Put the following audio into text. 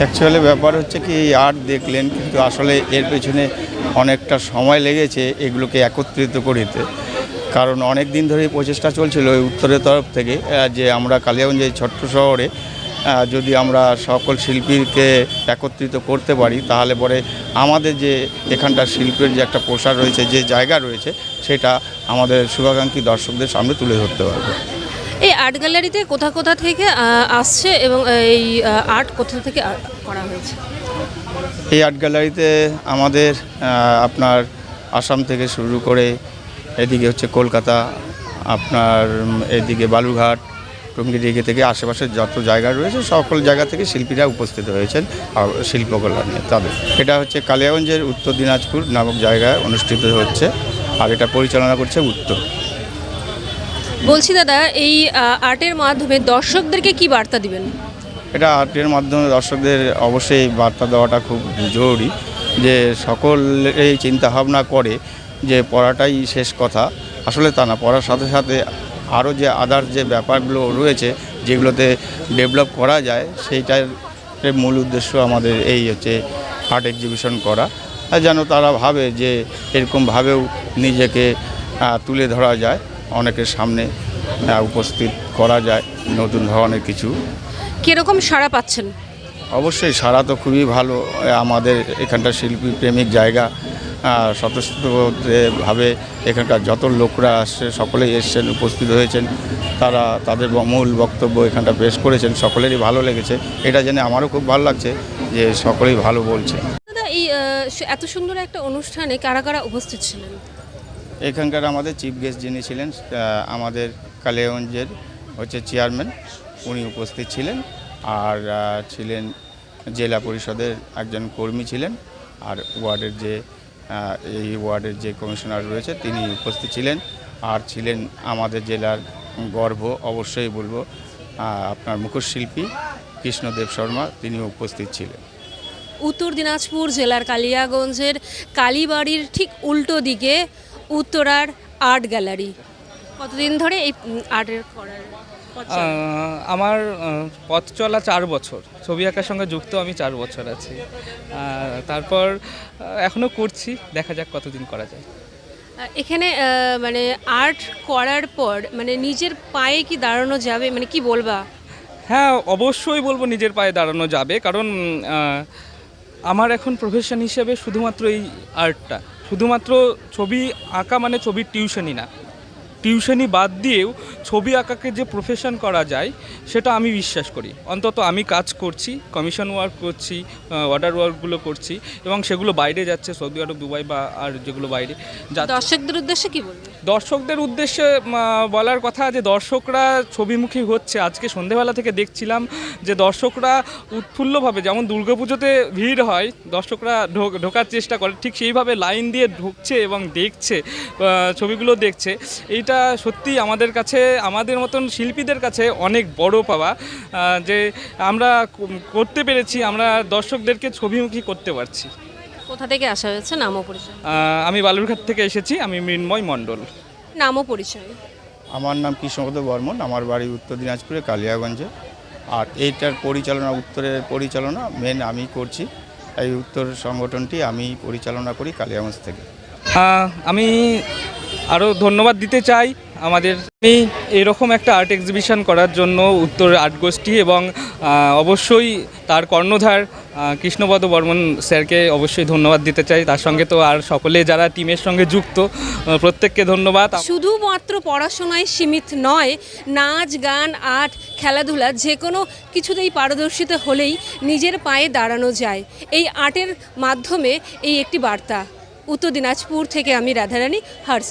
Actually ব্যাপার হচ্ছে কি আর্ট দেখলেন, কিন্তু আসলে এর পেছনে অনেকটা সময় লেগেছে এগুলোকে একত্রিত করিতে। কারণ অনেক দিন ধরে প্রচেষ্টা চলছিল ওই উত্তরের তরফ থেকে যে আমরা কালিয়াগঞ্জ এই ছোট্ট শহরে যদি আমরা সকল শিল্পীকে একত্রিত করতে পারি, তাহলে পরে আমাদের যে এখানকার শিল্পের যে একটা প্রসার রয়েছে, যে জায়গা রয়েছে, সেটা আমাদের শুভাকাঙ্ক্ষী দর্শকদের সামনে তুলে ধরতে পারবে। এই আর্ট গ্যালারিতে কোথা কোথা থেকে আসছে এবং এই আর্ট কোথা থেকে করা হয়েছে? এই আর্ট গ্যালারিতে আমাদের আপনার আসাম থেকে শুরু করে এদিকে হচ্ছে কলকাতা, আপনার এদিকে বালুরঘাট, টঙ্গিডিগে থেকে আশেপাশের যত জায়গা রয়েছে সকল জায়গা থেকে শিল্পীরা উপস্থিত হয়েছেন শিল্পকলা নিয়ে। তাদের, এটা হচ্ছে কালিয়াগঞ্জের উত্তর দিনাজপুর নামক জায়গায় অনুষ্ঠিত হচ্ছে, আর এটা পরিচালনা করছে উত্তর। বলছি দাদা, এই আর্টের মাধ্যমে দর্শকদেরকে কি বার্তা দিবেন? এটা আর্টের মাধ্যমে দর্শকদের অবশ্যই বার্তা দেওয়াটা খুব জরুরি যে সকল এই চিন্তাভাবনা করে যে পড়াটাই শেষ কথা। আসলে তা না, পড়ার সাথে সাথে আরও যে আদার যে ব্যাপারগুলো রয়েছে যেগুলোতে ডেভেলপ করা যায়, সেইটার মূল উদ্দেশ্য আমাদের এই হচ্ছে আর্ট এক্সিবিশন করা। যেন তারা ভাবে যে এরকমভাবেও নিজেকে তুলে ধরা যায়। অনেকের সামনে উপস্থিত করা যায় নতুন ধরনের কিছু। কীরকম সাড়া পাচ্ছেন? অবশ্যই সারা তো খুবই ভালো আমাদের এখানকার শিল্পী প্রেমিক জায়গা স্বতঃস্ফূর্তভাবে এখানকার যত লোকরা আসছে সকলেই এসছেন উপস্থিত হয়েছেন তারা তাদের মূল বক্তব্য এখানটা পেশ করেছেন সকলেরই ভালো লেগেছে। এটা জেনে আমারও খুব ভালো লাগছে যে সকলেই ভালো বলছে। এই এত সুন্দর একটা অনুষ্ঠানে কারা কারা উপস্থিত ছিলেন? এখানকার আমাদের চিফ গেস্ট যিনি ছিলেন আমাদের কালিয়াগঞ্জের হচ্ছে চেয়ারম্যান উনি উপস্থিত ছিলেন আর ছিলেন জেলা পরিষদের একজন কর্মী ছিলেন আর ওয়ার্ডের যে এই ওয়ার্ডের যে কমিশনার রয়েছে তিনি উপস্থিত ছিলেন আর ছিলেন আমাদের জেলার গর্ব অবশ্যই বলব আপনার মুখোশশিল্পী কৃষ্ণদেব শর্মা তিনি উপস্থিত ছিলেন। উত্তর দিনাজপুর জেলার কালিয়াগঞ্জের কালীবাড়ির ঠিক উল্টো দিকে উত্তরার আর্ট গ্যালারি। কতদিন ধরে এই আর্টের করার আমার পথ চলা চার বছর। ছবি আঁকার সঙ্গে যুক্ত আমি চার বছর আছি। তারপর আহ, এখনও করছি। দেখা যাক কতদিন করা যায়। এখানে মানে আর্ট করার পর মানে নিজের পায়ে কি দাঁড়ানো যাবে? মানে কি বলবা? হ্যাঁ অবশ্যই বলব নিজের পায়ে দাঁড়ানো যাবে। কারণ আমার এখন প্রফেশন হিসেবে শুধুমাত্র এই আর্টটা। শুধুমাত্র ছবি আঁকা মানে ছবির টিউশনই না। টিউশনি বাদ দিয়েও ছবি আঁকাকে যে প্রফেশন করা যায়, সেটা আমি বিশ্বাস করি। অন্তত আমি কাজ করছি কমিশন ওয়ার্ক করছি অর্ডার ওয়ার্কগুলো করছি এবং সেগুলো বাইরে যাচ্ছে, সৌদি আরব, দুবাই বা আর যেগুলো বাইরে দর্শকদের উদ্দেশ্যে কী বলবে দর্শকদের উদ্দেশ্যে বলার কথা যে দর্শকরা ছবিমুখী হচ্ছে। আজকে সন্ধেবেলা থেকে দেখছিলাম যে দর্শকরা উৎফুল্লভাবে, যেমন দুর্গাপুজোতে ভিড় হয়, দর্শকরা ঢোক- ঢোকার চেষ্টা করে, ঠিক সেইভাবে লাইন দিয়ে ঢুকছে এবং দেখছে ছবিগুলো দেখছে। এইটা সত্যি আমাদের কাছে, আমাদের মতন শিল্পীদের কাছে অনেক বড় পাওয়া যে আমরা করতে পেরেছি, আমরা দর্শকদেরকে ছবিমুখী করতে পারছি। কোথা থেকে আসা হয়েছে? নাম ও পরিচয় আমি বালুরঘাট থেকে এসেছি আমি মৃন্ময় মণ্ডল। নাম ও পরিচয়। আমার নাম কৃষ্ণপদ বর্মন আমার বাড়ি উত্তর দিনাজপুরে কালিয়াগঞ্জে। আর এইটার পরিচালনা উত্তরের পরিচালনা মেন আমি করছি। এই উত্তর সংগঠনটি আমি পরিচালনা করি কালিয়াগঞ্জ থেকে। আমি আরও ধন্যবাদ দিতে চাই আমাদের আমি এরকম একটা আর্ট এক্সিবিশন করার জন্য উত্তর আর্ট গোষ্ঠী এবং অবশ্যই তার কর্ণধার কৃষ্ণপদ বর্মন স্যারকে অবশ্যই ধন্যবাদ দিতে চাই। তার সঙ্গে তো আর সকলে যারা টিমের সঙ্গে যুক্ত প্রত্যেককে ধন্যবাদ। শুধুমাত্র পড়াশোনায় সীমিত নয়, নাচ, গান, আর্ট, খেলাধুলা যে কোনো কিছুতেই পারদর্শিতা হলেই নিজের পায়ে দাঁড়ানো যায়। এই আর্টের মাধ্যমে এই একটি বার্তা। উত্তর দিনাজপুর থেকে আমি রাধারানী হার্স